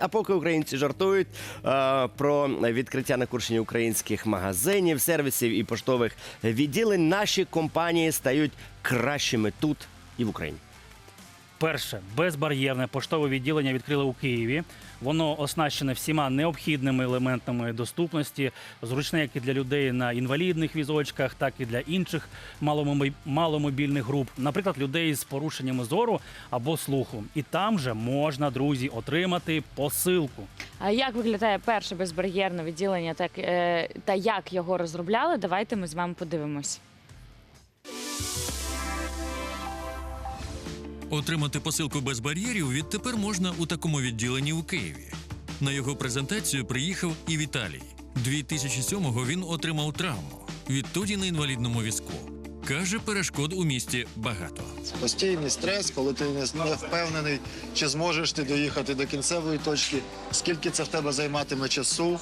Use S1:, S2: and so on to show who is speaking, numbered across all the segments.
S1: А поки українці жартують е, про відкриття на Курщині українських магазинів, сервісів і поштових відділень, наші компанії стають кращими тут і в Україні.
S2: Перше безбар'єрне поштове відділення відкрили у Києві. Воно оснащене всіма необхідними елементами доступності, зручне як і для людей на інвалідних візочках, так і для інших маломобільних груп, наприклад, людей з порушеннями зору або слуху. І там же можна, друзі, отримати посилку.
S3: А як виглядає перше безбар'єрне відділення, так е, та як його розробляли? Давайте ми з вами подивимось.
S4: Отримати посилку без бар'єрів відтепер можна у такому відділенні у Києві. На його презентацію приїхав і Віталій. 2007-го він отримав травму. Відтоді на інвалідному візку. Каже, перешкод у місті багато.
S5: Постійний стрес, коли ти не не впевнений, чи зможеш ти доїхати до кінцевої точки, скільки це в тебе займатиме часу,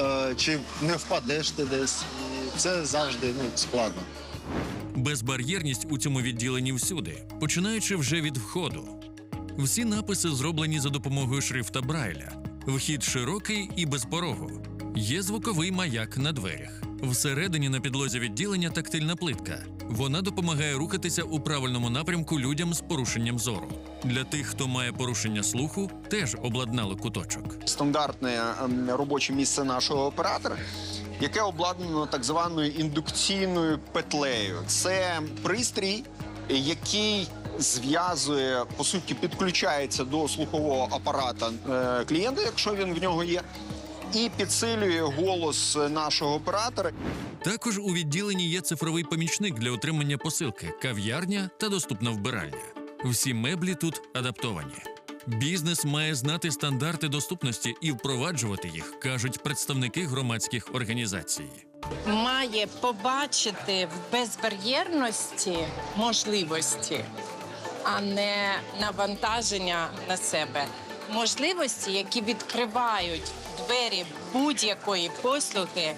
S5: е, чи не впадеш ти десь. Це завжди ну, складно.
S4: Безбар'єрність у цьому відділенні всюди, починаючи вже від входу. Всі написи зроблені за допомогою шрифта Брайля. Вхід широкий і без порогу. Є звуковий маяк на дверях. Всередині на підлозі відділення тактильна плитка. Вона допомагає рухатися у правильному напрямку людям з порушенням зору. Для тих, хто має порушення слуху, теж обладнали куточок.
S6: стандартне ем, робоче місце нашого оператора, яке обладнано так званою індукційною петлею. Це пристрій, який зв'язує, по суті, підключається до слухового апарата е, клієнта, якщо він в нього є, і підсилює голос нашого оператора.
S4: Також у відділенні є цифровий помічник для отримання посилки, кав'ярня та доступна вбиральня. Всі меблі тут адаптовані. Бізнес має знати стандарти доступності і впроваджувати їх, кажуть представники громадських організацій.
S7: має побачити в безбар'єрності можливості, а не навантаження на себе. Можливості, які відкривають двері будь-якої послуги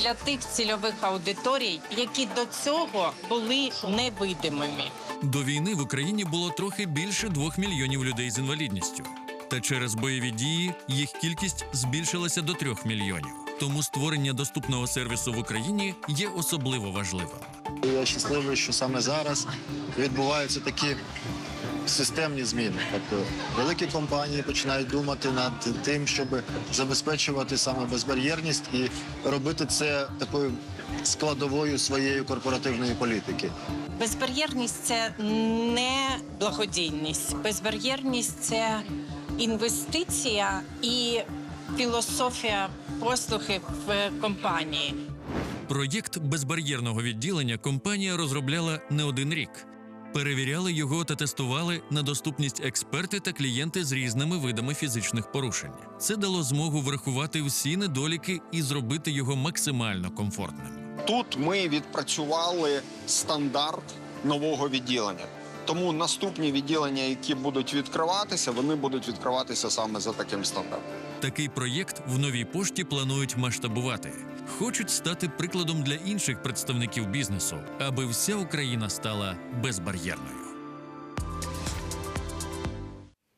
S7: для тих цільових аудиторій, які до цього були невидимими.
S4: До війни в Україні було трохи більше двох мільйонів людей з інвалідністю. Та через бойові дії їх кількість збільшилася до трьох мільйонів. Тому створення доступного сервісу в Україні є особливо важливим.
S5: Я щасливий, що саме зараз відбуваються такі системні зміни. Тобто великі компанії починають думати над тим, щоб забезпечувати саме безбар'єрність і робити це такою складовою своєї корпоративної політики.
S7: Безбар'єрність це не благодійність. Безбар'єрність це інвестиція і філософія послуги в компанії.
S4: Проєкт безбар'єрного відділення компанія розробляла не один рік. Перевіряли його та тестували на доступність експерти та клієнти з різними видами фізичних порушень. Це дало змогу врахувати всі недоліки і зробити його максимально комфортним.
S6: Тут ми відпрацювали стандарт нового відділення. Тому наступні відділення, які будуть відкриватися, вони будуть відкриватися саме за таким стандартом.
S4: Такий проєкт в новій пошті планують масштабувати. Хочуть стати прикладом для інших представників бізнесу, аби вся Україна стала безбар'єрною.